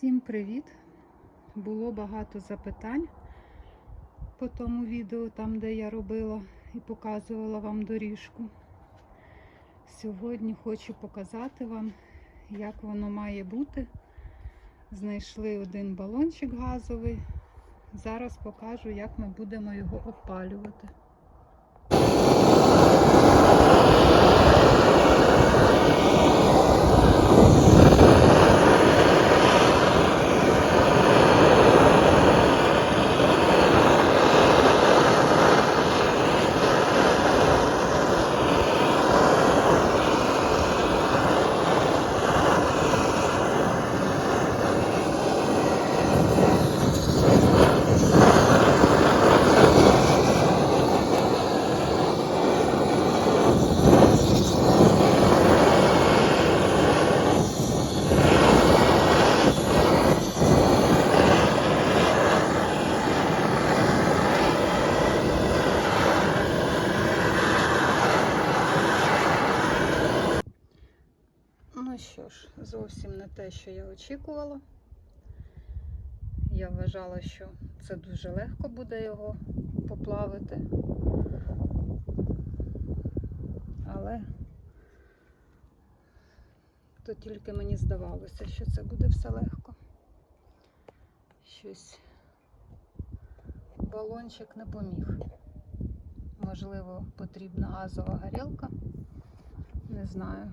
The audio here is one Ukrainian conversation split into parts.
Всім привіт! Було багато запитань по тому відео, там де я робила і показувала вам доріжку. Сьогодні хочу показати вам, як воно має бути. Знайшли один балончик газовий. Зараз покажу, як ми будемо його опалювати. Ну ж, зовсім не те, що я очікувала. Я вважала, що це дуже легко буде його поплавити. Але то тільки мені здавалося, що це буде все легко. Щось балончик не поміг. Можливо, потрібна газова горілка. Не знаю.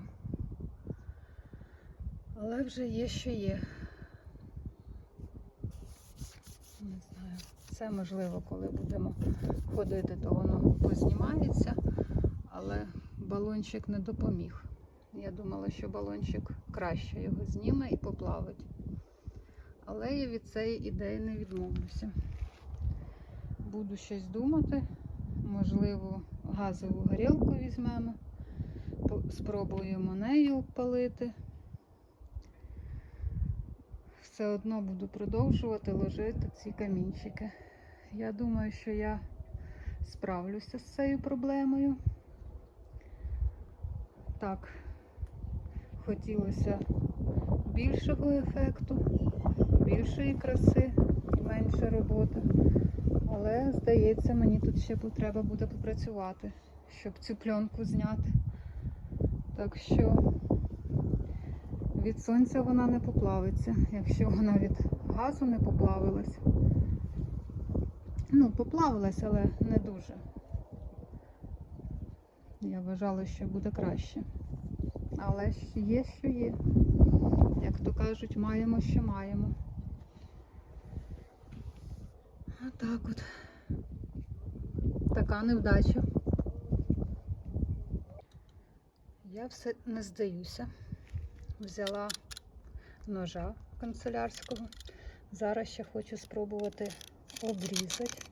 Але вже є, що є. Не знаю. Це можливо, коли будемо ходити, то воно познімається, але балончик не допоміг. Я думала, що балончик краще його зніме і поплавить. Але я від цієї ідеї не відмовлюся. Буду щось думати. Можливо, газову горілку візьмемо, спробуємо нею обпалити все одно буду продовжувати ложити ці камінчики. Я думаю, що я справлюся з цією проблемою. Так, хотілося більшого ефекту, більшої краси менше роботи. Але, здається, мені тут ще треба буде попрацювати, щоб цю пленку зняти. Так що від сонця вона не поплавиться, якщо вона від газу не поплавилась. Ну, поплавилась, але не дуже. Я вважала, що буде краще. Але є, що є. Як то кажуть, маємо, що маємо. Отак от. Така невдача. Я все не здаюся взяла ножа канцелярського. Зараз ще хочу спробувати обрізати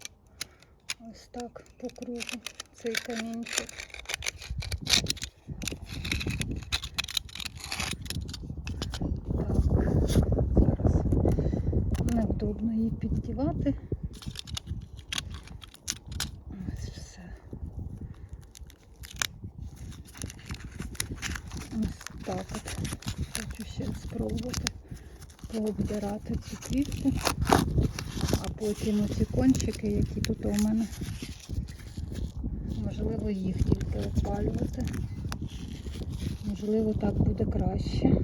ось так по кругу цей камінчик. Невдобно її піддівати. Ось все. Ось так от. Спробувати пообдирати цю квітку, а потім оці кончики, які тут у мене, можливо, їх тільки опалювати. Можливо, так буде краще.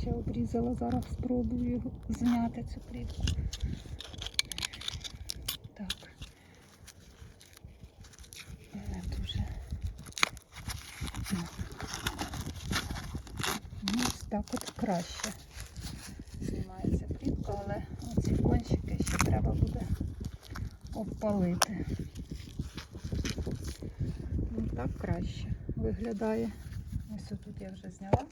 Ще обрізала, зараз спробую зняти цю плівку. Так. Не дуже. Ну, ось так от краще знімається плівка, але оці кончики ще треба буде обпалити. Ну, так краще виглядає. Ось тут я вже зняла.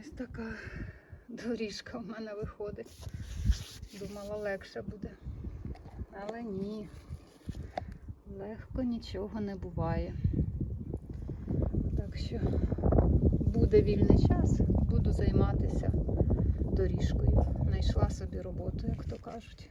Ось така доріжка в мене виходить. Думала, легше буде. Але ні. Легко нічого не буває. Так що буде вільний час, буду займатися доріжкою. Найшла собі роботу, як то кажуть.